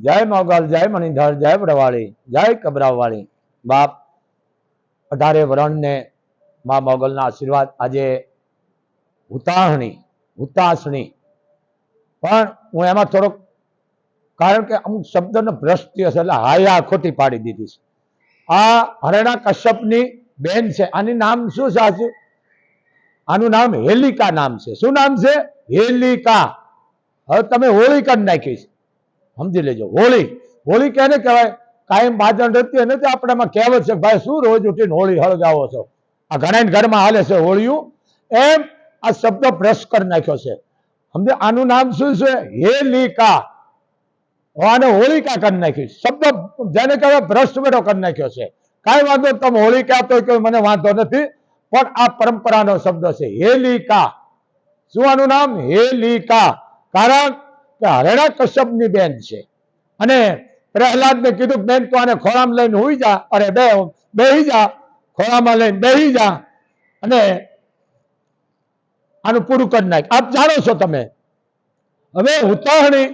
જય મોગલ, જય મણિધર, જય વડવાળી, જય કબરાવાળી. બાપ અઢારે વરણને મા મોગલના આશીર્વાદ આજે હુતાહણી હુતાસણી પણ હું એમાં થોડોક, કારણ કે અમુક શબ્દનો ભ્રષ્ટ થયો છે એટલે હાયા ખોટી પાડી દીધી છે. આ હરણા કશ્યપની બેન છે. આની નામ શું સાચું આનું નામ હેલિકા નામ છે. શું નામ છે? હેલિકા. હવે તમે હોળી કરી નાખી છે. સમજી લેજો. હોળી. હોળી કેને કહેવાય? કાયમ બાજણ રહેતી હોય ને તો કહેવત છે, ભાઈ, શું રોજ ઉઠીને હોળી હળગાવો છો? આ ઘણા ઘરમાં હાલે છે હોળિયું. એમ આ શબ્દ ભ્રષ્ટ કરી નાખ્યો છે. સમજે આનું નામ શું છે? હેલિકા. આને હોળિકા કરી નાખી. શબ્દ જેને કહેવાય ભ્રષ્ટ મેળો કરી નાખ્યો છે. કાંઈ વાંધો તમે હોળિકા તો કોઈ મને વાંધો નથી. પણ આ પરંપરાનો શબ્દ છે. હેલિકા. શું આનું નામ? હેલિકા. કારણ કે હરેણા કશ્યપની બેન છે. અને પ્રહલાદને કીધું, બેન, તો આને ખોળામાં લઈને હુઈ જા. અરે, બે, બેહી જા, ખોળામાં લઈને બેહી જા. અને આનું પૂરું કરી નાખ. આપ જાણો છો તમે. હવે ઉતાહણી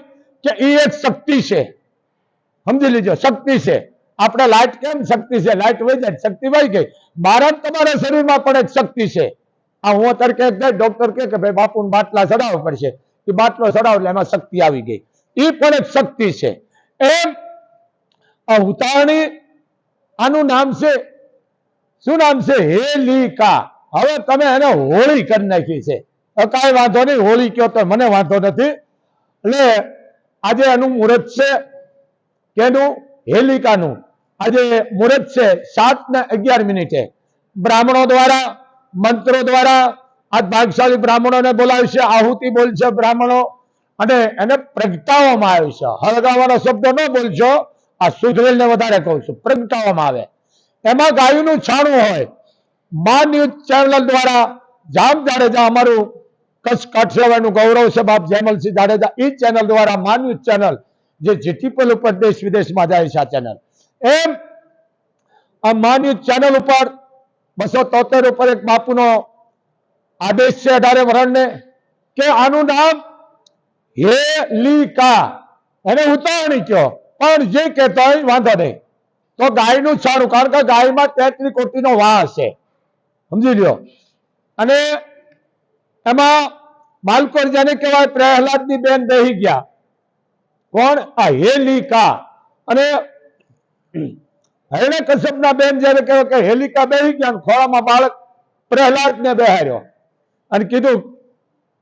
કે એ એક શક્તિ છે. સમજી લીજો, શક્તિ છે. આપણે લાઈટ કેમ શક્તિ છે? લાઈટ વહી જાય, શક્તિ વહી ગઈ. મારા ને તમારા શરીરમાં પણ એક શક્તિ છે. આ હું અત્યારે કે ડોક્ટર કે ભાઈ બાપુ બાટલા ચડાવવા પડશે. એ બાટલો ચડાવ એટલે એમાં શક્તિ આવી ગઈ. એ પણ એક શક્તિ છે. એમ આ ઉતાવળી આનું નામ છે, શું નામ છે? હેલિકા. હવે તમે એને હોળી કરી નાખી છે. કાંઈ વાંધો નહીં, હોળી કયો તો મને વાંધો નથી. એટલે આજે એનું મુહૂર્ત છે કેનું? હેલિકાનું. આજે મુહૂર્ત છે સાત ને અગિયાર મિનિટે. બ્રાહ્મણો દ્વારા, મંત્રો દ્વારા આ ભાગશાળી બ્રાહ્મણોને બોલાવશે આહુતિ બોલશે બ્રાહ્મણો. અને એને પ્રગટાવવામાં આવે છે. હળગાવાનો શબ્દ ન બોલશો આ સુધરેલને વધારે કહું છું. પ્રગટાવવામાં આવે. એમાં ગાયનું છાણું હોય. મા ન્યૂઝ ચેનલ દ્વારા જામ જાડેજા અમારું કચ્છ કાઠિયાવાડનું ગૌરવ છે બાપ જયમલસિંહ જાડેજા. એ ચેનલ દ્વારા મા ન્યૂઝ ચેનલ, જે જીટીપીએલ ઉપર દેશ વિદેશમાં જાય છે આ ચેનલ. એમ આ મા ન્યૂઝ ચેનલ ઉપર બસો તોતેર ઉપર એક બાપુનો આદેશ છે અઢારે વરણને કે આનું નામ હેલિકા. એને ઉતાવણી કયો. પણ જે કહેતો હોય વાંધો નહીં. તો ગાયનું છાણું, કારણ કે ગાયમાં તેત્રી કોટીનો વાસ છે. સમજી લ્યો. અને એમાં માલકોર જેને કહેવાય પ્રહલાદની બેન દહી ગયા. કોણ? આ હેલિકા. અને હરણે કશ્યપના બેન જયારે કહેવાય કે હેલિકા બેહી ગયા ખોળામાં બાળક પ્રહલાદને બેહાર્યો અને કીધું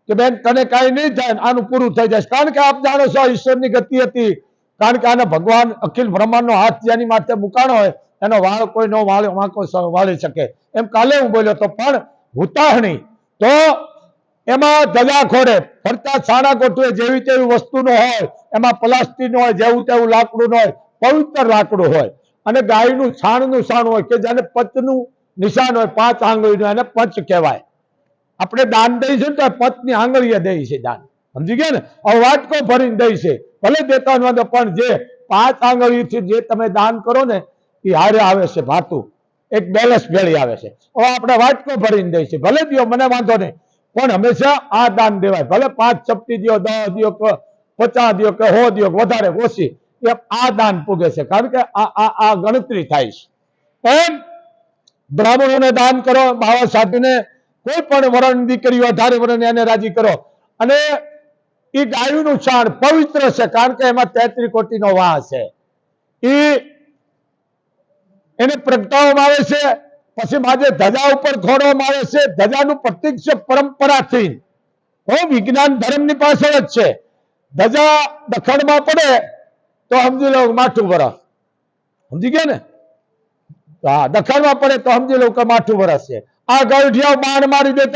કે બેન, તને કાંઈ નહીં થાય આનું પૂરું થઈ જશે કારણ કે આપ જાણો છો ઈશ્વરની ગતિ હતી. કારણ કે આને ભગવાન અખિલ બ્રહ્માંડનો હાથ જેની માથે મુકાણો હોય, એનો વાળ કોઈ નો વાળ, વાંકો વાળી શકે. એમ કાલે હું બોલ્યો તો પણ હુતાહણી તો એમાં દગાખોરે ફરતા છાણા ગોઠવે જેવી તેવી વસ્તુનો હોય, એમાં પ્લાસ્ટિકનું હોય, જેવું તેવું લાકડું હોય, પવિત્ર લાકડું હોય. અને ગાયનું છાણનું છાણ હોય, કે જેને પચનું નિશાન હોય, પાંચ આંગળીનું, એને પંચ કહેવાય. આપણે દાન દઈશું તો પત્ની આંગળીએ દઈ છે દાન. સમજી ગયા ને? અવાટકો વાટકો ભરીને દઈ છે. ભલે દેતા ન પણ જે પાંચ આંગળીથી જે તમે દાન કરો ને, એ હારે આવે છે ભાતું એક બેલેન્સ ભેળી આવે છે. આપણે વાટકો ભરીને દઈ છે. ભલે દિયો, મને વાંધો નહીં. પણ હંમેશા આ દાન દેવાય. ભલે પાંચ ચપટી દ્યો, દસ દો પચાસ દો કે હો દો વધારે ઓછી, એ આ દાન પૂગે છે. કારણ કે આ આ ગણતરી થાય છે. પણ બ્રાહ્મણોને દાન કરો, બાવા સાધુને કોઈ પણ વરણ દીકરીઓ અઢારે વરણ એને રાજી કરો. અને એ ગાયુનું છાણ પવિત્ર છે, કારણ કે એમાં તેત્રી કોટીનો વાહ છે. એ એને પ્રગટાવવામાં આવે છે, પછી માજે ધજા ઉપર ખોડવામાં આવે છે. ધજાનું પ્રતિક છે પરંપરાથી હો વિજ્ઞાન ધર્મની પાછળ જ છે. ધજા દખણમાં પડે તો સમજી લો માઠું વરસ. સમજી ગયા ને? હા, દખણમાં પડે તો સમજી લો કે માઠું વરસ છે. આ ગઢિયા બાણ મારી દેતા